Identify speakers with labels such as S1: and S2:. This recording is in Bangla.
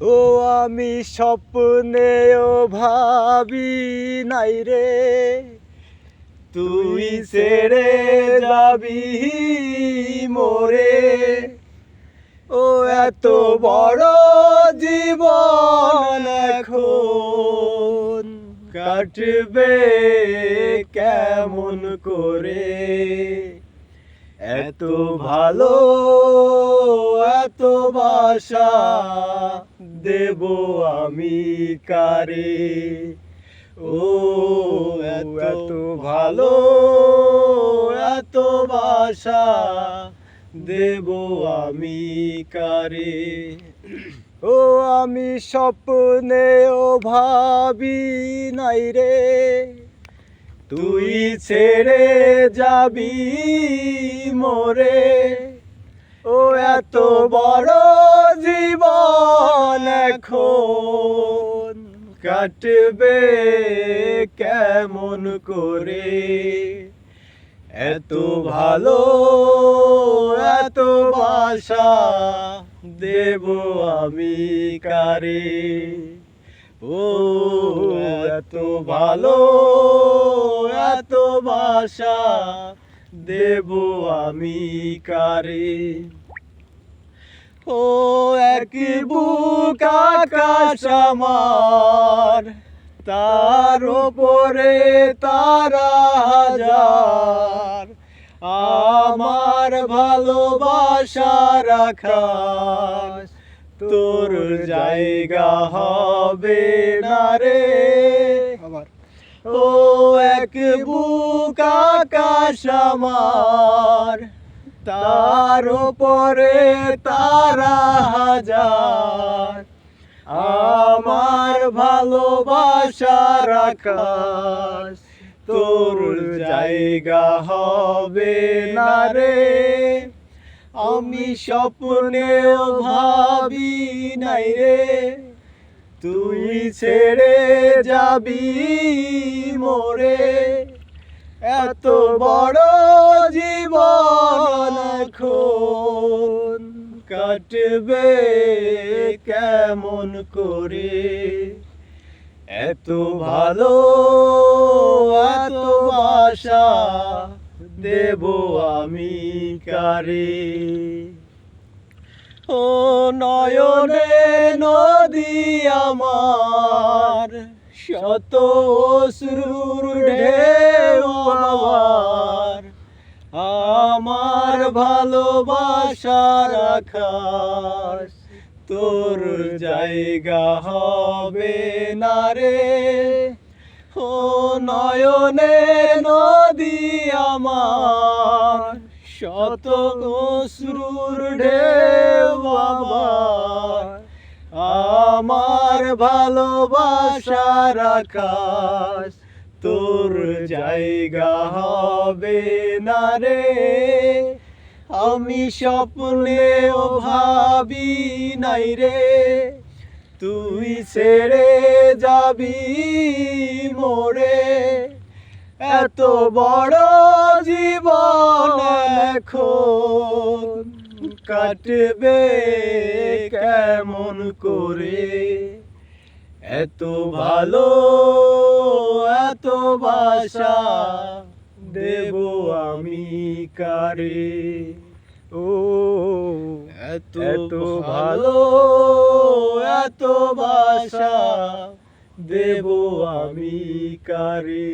S1: ও আমি স্বপ্নেও ভাবি নাই রে। তুই ছেড়ে যাবি মোরে। ও এত বড় জীবন এখন কাটবে কেমন করে? এত ভালো এত বাসা দেব আমি কারে? ও এত ভালো এত বাসা দেব আমি কারে? ও আমি স্বপ্নেও ভাবি নাই রে। তুই ছেড়ে যাবি মোরে। ও এত বড় জীবন এখন কাটবে কেমন করে? এত ভালো, এত বাসা দেব আমি কারে? ও, এত ভালো, এত বাসা দেব আমি কারে? ও, এক বুক আকাশ আমার, তার উপরে তারা হাজার। আমার ভালোবাসা রাখাস তোর জায়গা হবে না রে। ও এক বুক আকাশ আমার তার উপরে তারা হাজার। আমার ভালোবাসা রাখাস তোর জায়গা হবে না রে। আমি স্বপ্নেও ভাবি নাই রে। তুই ছেড়ে যাবি মোরে। এত বড় জীবন এখন কাটবে কেমন করে? এত ভালো, এত বাসা দেব আমি কারে। ও নয়নে নদী আমার, শত ঢেউ আমার। ভালোবাসার আকাশ তোর জায়গা হবে না রে। ও নয়নে নদী আমার, শত অশ্রুর ঢেউ আমার। আমার ভালোবাসার তোর জায়গা হবে না রে। আমি স্বপ্নেও ভাবি নাই রে। তুই ছেড়ে যাবি মোরে এত বড় জীবন এখন কাটবে কেমন করে? এত ভালো এত বাসা দেব আমি কারে? ও এত ভালো এত বাসা দেব আমি কারে?